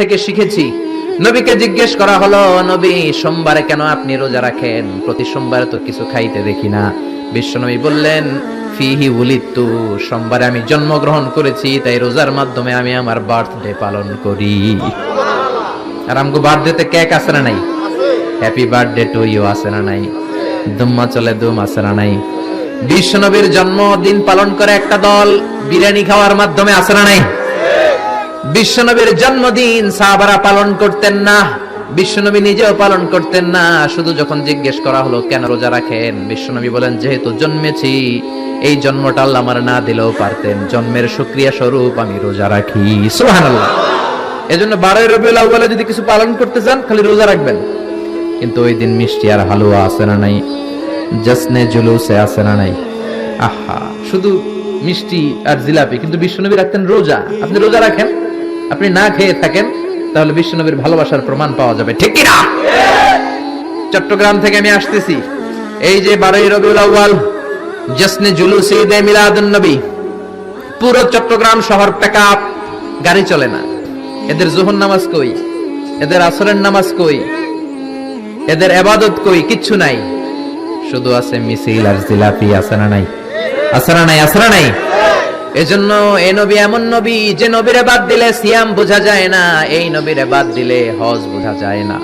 থেকে শিখেছি। নবীকে জিজ্ঞেস করা হলো, নবী, সোমবারে কেন আপনি রোজা রাখেন? প্রতি সোমবারে তো কিছু খাইতে দেখি না। বিশ্বনবী বললেন, ফিহি উলিত্তু, সোমবারে আমি জন্মগ্রহণ করেছি, তাই রোজার মাধ্যমে আমি আমার বার্থডে পালন করি। আর আমগো বার্থডেতে কেক আছে না নাই? হ্যাপি বার্থডে টু ইউ আছে না নাই? দুম্মা চলে, দুম আছে না নাই? বিশ্বনবীর জন্মদিন পালন করে একটা দল বিরিয়ানি খাওয়ার মাধ্যমে আছে না নাই? বিশ্বনবীর জন্মদিন সাহাবারা পালন করতেন না, বিশ্বনবী নিজেও পালন করতেন না। শুধু যখন জিজ্ঞেস করা হলো, কেন রোজা রাখেন? বিশ্বনবী বলেন, যেহেতু জন্মেছি, এই জন্মটা আল্লাহ আমার না দিলেও পারতেন। জন্মের সুক্রিয়া স্বরূপ আমি রোজা রাখি। সুবহানাল্লাহ। এজন্য বারোই রবিউল আউয়ালে যদি কিছু পালন করতে চান খালি রোজা রাখবেন। কিন্তু ওই দিন মিষ্টি আর হালুয়া আছে না নাই? জসনে জুলুসে আছে না নাই? আহা, শুধু মিষ্টি আর জিলাপি, কিন্তু বিশ্বনবী রাখতেন রোজা। আপনি রোজা রাখেন? আপনি না খেয়ে থাকেন, তাহলে বিশ্বনবীর ভালোবাসার প্রমাণ পাওয়া যাবে, ঠিক কিনা? চট্টগ্রাম থেকে আমি আসতেছি। এই যে বারোই রবিউল আউয়াল জসনে জুলুস ঈদ মিলাদুন নবী। পুরো চট্টগ্রাম শহর পেকআপ গাড়ি চলে না। এদের জোহর নামাজ কই? এদের আসরের নামাজ কই? এদের এবাদত কই? কিচ্ছু নাই। শুধু আছে মিছিল আর জিলাপি আছে নাই। আছে নাই আছে নাই। এজন্য এই নবী এমন নবী যে নবীরে বাদ দিলে সিয়াম বোঝা যায় না, এই নবীরে বাদ দিলে হজ বোঝা যায় না।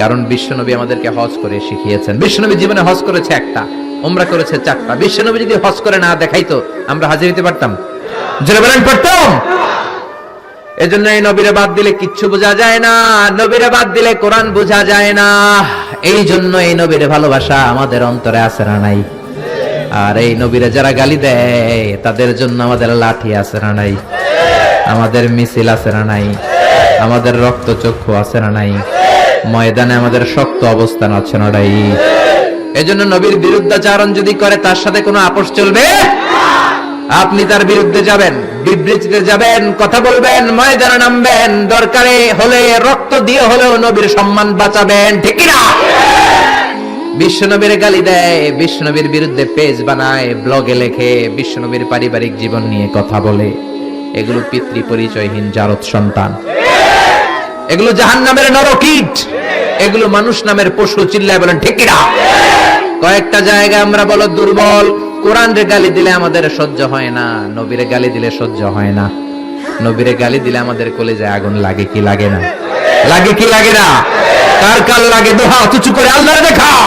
কারণ বিশ্বনবী আমাদেরকে হজ করে শিখিয়েছেন। বিশ্বনবী জীবনে হজ করেছে একটা ওমরা করেছে চারটা। বিশ্বনবী যদি হজ করে না দেখাইতো আমরা হাজির হতে পারতাম। এজন্য এই নবীরে বাদ দিলে কিচ্ছু বোঝা যায় না, নবীরে বাদ দিলে কোরআন বোঝা যায় না। এই জন্য এই নবীরে ভালোবাসা আমাদের অন্তরে আছে না নাই? আর এই নবীরে যারা গালি দেয়, তাদের জন্য আমাদের লাঠি আছে না নাই? আমাদের মিছিল আছে না নাই? আমাদের রক্ত চক্ষু আছে না নাই? ময়দানে আমাদের শক্ত অবস্থান আছে না নাই? এজন্য নবীর বিরুদ্ধাচারণ যদি করে, তার সাথে কোনো আপোষ চলবে? আপনি তার বিরুদ্ধে যাবেন, বিবৃতিতে যাবেন, কথা বলবেন, ময়দানে নামবেন, দরকারে হলে রক্ত দিয়ে হলেও নবীর সম্মান বাঁচাবেন, ঠিক না বিশ্বনবীর গালি দেয়, বিশ্বনবীর বিরুদ্ধে পেজ বানায়, ব্লগে লেখে, বিশ্বনবীর পারিবারিক জীবন নিয়ে কথা বলে। এগুলো পিতৃ পরিচয়হীন জারত সন্তান। এগুলো জাহান নামের নরকিট। এগুলো মানুষ নামের পশু চিল্লায় বলেন, ঠিক না? কয়েকটা জায়গা আমরা বলো দুর্বল। কোরআন রে গালি দিলে আমাদের সহ্য হয় না, নবীরে গালি দিলে সহ্য হয় না। নবীরে গালি দিলে আমাদের কলেজে আগুন লাগে কি লাগে না? লাগে কি লাগে না? কার কার লাগে দোহা তুচু করে আল্লাহরে দেখাও